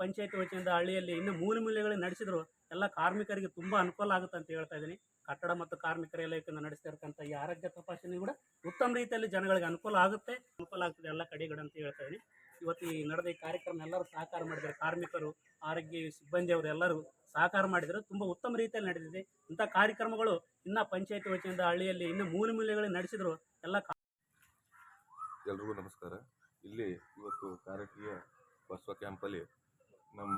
ಪಂಚಾಯತಿ ವತಿಯಿಂದ ಹಳ್ಳಿಯಲ್ಲಿ ಇನ್ನು ಮೂಲ ಮೂಲೆಗಳು ನಡೆಸಿದ್ರು, ಎಲ್ಲ ಕಾರ್ಮಿಕರಿಗೆ ತುಂಬ ಅನುಕೂಲ ಆಗುತ್ತೆ ಅಂತ ಹೇಳ್ತಾ ಇದ್ದೀನಿ. ಕಟ್ಟಡ ಮತ್ತು ಕಾರ್ಮಿಕರ ಇಲಾಖೆಯಿಂದ ನಡೆಸ್ತಾ ಇರ್ತಕ್ಕಂಥ ಈ ಆರೋಗ್ಯ ತಪಾಸಣೆ ಕೂಡ ಉತ್ತಮ ರೀತಿಯಲ್ಲಿ ಜನಗಳಿಗೆ ಅನುಕೂಲ ಆಗುತ್ತೆ. ಅನುಕೂಲ ಆಗ್ತದೆ ಎಲ್ಲ ಕಡೆಗಳು ಅಂತ ಹೇಳ್ತಾ ಇದ್ದೀನಿ. ಇವತ್ತು ಈ ನಡೆದ ಈ ಕಾರ್ಯಕ್ರಮ ಎಲ್ಲರೂ ಸಹಕಾರ ಮಾಡಿದ್ದಾರೆ. ಕಾರ್ಮಿಕರು, ಆರೋಗ್ಯ ಸಿಬ್ಬಂದಿಯವರು ಎಲ್ಲರೂ ಸಹಕಾರ ಮಾಡಿದರು ತುಂಬ ಉತ್ತಮ ರೀತಿಯಲ್ಲಿ ನಡೆದಿದೆ. ಇಂಥ ಕಾರ್ಯಕ್ರಮಗಳು ಇನ್ನು ಪಂಚಾಯತಿ ವತಿಯಿಂದ ಹಳ್ಳಿಯಲ್ಲಿ ಇನ್ನು ಮೂಲ ಮೂಲೆಗಳು ನಡೆಸಿದ್ರು, ಎಲ್ಲ ಎಲ್ರಿಗೂ ನಮಸ್ಕಾರ. ಇಲ್ಲಿ ಇವತ್ತು ಕಾರಕೀಯ ಬಸವ ಕ್ಯಾಂಪಲ್ಲಿ ನಮ್ಮ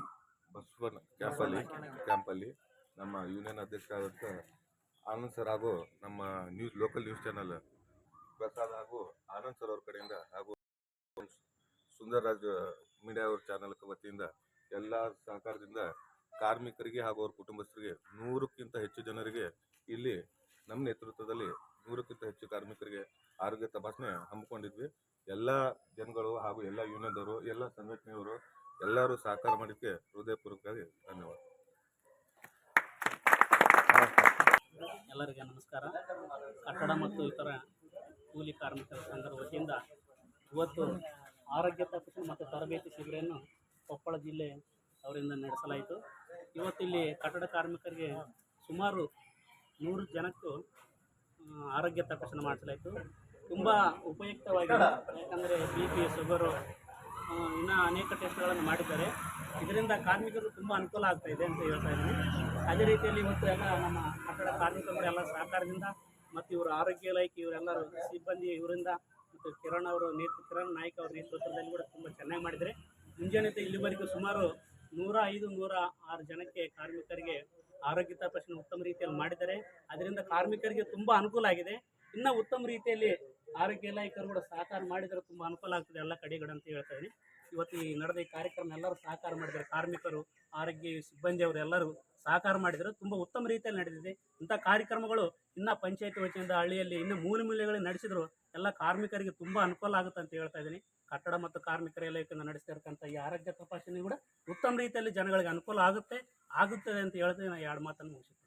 ಬಸವನ ಕ್ಯಾಂಪಲ್ಲಿ ಕ್ಯಾಂಪಲ್ಲಿ ನಮ್ಮ ಯೂನಿಯನ್ ಅಧ್ಯಕ್ಷ ಆದಂಥ ಆನಂದ್ ಸರ್ ಹಾಗೂ ನಮ್ಮ news, local news channel Prasad ಹಾಗೂ ಆನಂದ್ ಸರ್ ಅವ್ರ ಕಡೆಯಿಂದ ಹಾಗೂ ಸುಂದರರಾಜ್ ಮೀಡಿಯಾ ಅವ್ರ ಚಾನಲ್ ವತಿಯಿಂದ ಎಲ್ಲ ಸಹಕಾರದಿಂದ ಕಾರ್ಮಿಕರಿಗೆ ಹಾಗೂ ಅವ್ರ ಕುಟುಂಬಸ್ಥರಿಗೆ ನೂರಕ್ಕಿಂತ ಹೆಚ್ಚು ಜನರಿಗೆ ಇಲ್ಲಿ ನಮ್ಮ ನೇತೃತ್ವದಲ್ಲಿ ನೂರಕ್ಕಿಂತ ಹೆಚ್ಚು ಕಾರ್ಮಿಕರಿಗೆ ಆರೋಗ್ಯ ತಪಾಸಣೆ ಹಮ್ಮಿಕೊಂಡಿದ್ವಿ. ಎಲ್ಲ ಜನಗಳು ಹಾಗೂ ಎಲ್ಲ ಯೂನಿಯನ್ದವರು, ಎಲ್ಲ ಸಂಘಟನೆಯವರು ಎಲ್ಲರೂ ಸಹಕಾರ ಮಾಡಿದ್ದಕ್ಕೆ ಹೃದಯಪೂರ್ವಕವಾಗಿ ಧನ್ಯವಾದ. ಎಲ್ಲರಿಗೆ ನಮಸ್ಕಾರ. ಕಟ್ಟಡ ಮತ್ತು ಇತರ ಕೂಲಿ ಕಾರ್ಮಿಕರ ಸಂಘದ ವತಿಯಿಂದ ಇವತ್ತು ಆರೋಗ್ಯ ತಪಾಸಣೆ ಮತ್ತು ತರಬೇತಿ ಶಿಬಿರವನ್ನು ಕೊಪ್ಪಳ ಜಿಲ್ಲೆ ಅವರಿಂದ ನಡೆಸಲಾಯಿತು. ಇವತ್ತಿಲ್ಲಿ ಕಟ್ಟಡ ಕಾರ್ಮಿಕರಿಗೆ ಸುಮಾರು ನೂರು ಜನಕ್ಕೂ ಆರೋಗ್ಯ ತಪಾಸಣೆ ಮಾಡಿಸಲಾಯಿತು. ತುಂಬ ಉಪಯುಕ್ತವಾಗಿದೆ. ಯಾಕಂದರೆ ಬಿ ಪಿ ಶುಗರು ಇನ್ನೂ ಅನೇಕ ಟೆಸ್ಟ್ಗಳನ್ನು ಮಾಡಿದ್ದಾರೆ. ಇದರಿಂದ ಕಾರ್ಮಿಕರು ತುಂಬ ಅನುಕೂಲ ಆಗ್ತಾ ಇದೆ ಅಂತ ಹೇಳ್ತಾ ಇದ್ದೀನಿ. ಅದೇ ರೀತಿಯಲ್ಲಿ ಇವತ್ತು ಎಲ್ಲ ನಮ್ಮ ಕಟ್ಟಡ ಕಾರ್ಮಿಕರು ಎಲ್ಲ ಸಹಕಾರದಿಂದ ಮತ್ತು ಇವರು ಆರೋಗ್ಯ ಇಲಾಖೆ ಇವರೆಲ್ಲರೂ ಸಿಬ್ಬಂದಿ ಇವರಿಂದ ಮತ್ತು ಕಿರಣ್ ಅವರು ನೇತೃ, ಕಿರಣ್ ನಾಯ್ಕ ಅವರ ನೇತೃತ್ವದಲ್ಲಿ ಕೂಡ ತುಂಬ ಚೆನ್ನಾಗಿ ಮಾಡಿದರೆ ಮುಂಜಾನೆ ಇಲ್ಲಿವರೆಗೂ ಸುಮಾರು ನೂರ ಐದು, ನೂರ ಆರು ಜನಕ್ಕೆ ಕಾರ್ಮಿಕರಿಗೆ ಆರೋಗ್ಯ ತಪಾಸಣೆ ಉತ್ತಮ ರೀತಿಯಲ್ಲಿ ಮಾಡಿದ್ದಾರೆ. ಅದರಿಂದ ಕಾರ್ಮಿಕರಿಗೆ ತುಂಬ ಅನುಕೂಲ ಆಗಿದೆ. ಇನ್ನೂ ಉತ್ತಮ ರೀತಿಯಲ್ಲಿ ಆರೋಗ್ಯ ಇಲಾಖೆಯವರು ಕೂಡ ಸಹಕಾರ ಮಾಡಿದರೆ ತುಂಬ ಅನುಕೂಲ ಆಗ್ತದೆ ಎಲ್ಲ ಕಡೆಗಳು ಅಂತ ಹೇಳ್ತಾ ಇದ್ದೀನಿ. ಇವತ್ತು ಈ ನಡೆದ ಈ ಕಾರ್ಯಕ್ರಮ ಎಲ್ಲರೂ ಸಹಕಾರ ಮಾಡಿದ್ದಾರೆ. ಕಾರ್ಮಿಕರು, ಆರೋಗ್ಯ ಸಿಬ್ಬಂದಿಯವರು ಎಲ್ಲರೂ ಸಹಕಾರ ಮಾಡಿದರು ತುಂಬ ಉತ್ತಮ ರೀತಿಯಲ್ಲಿ ನಡೆದಿದೆ. ಇಂಥ ಕಾರ್ಯಕ್ರಮಗಳು ಇನ್ನ ಪಂಚಾಯತಿ ವತಿಯಿಂದ ಹಳ್ಳಿಯಲ್ಲಿ ಇನ್ನು ಮೂಲೆ ಮೂಲೆಗಳು ನಡೆಸಿದ್ರು ಎಲ್ಲ ಕಾರ್ಮಿಕರಿಗೆ ತುಂಬ ಅನುಕೂಲ ಆಗುತ್ತೆ ಅಂತ ಹೇಳ್ತಾ ಇದ್ದೀನಿ. ಕಟ್ಟಡ ಮತ್ತು ಕಾರ್ಮಿಕರ ಇಲಾಖೆಯಿಂದ ನಡೆಸ್ತಾ ಈ ಆರೋಗ್ಯ ತಪಾಸಣೆ ಕೂಡ ಉತ್ತಮ ರೀತಿಯಲ್ಲಿ ಜನಗಳಿಗೆ ಅನುಕೂಲ ಆಗುತ್ತೆ, ಆಗುತ್ತದೆ ಅಂತ ಹೇಳ್ತೀನಿ ನಾನು ಎರಡು ಮಾತನ್ನು ಮುಗಿಸುತ್ತೇನೆ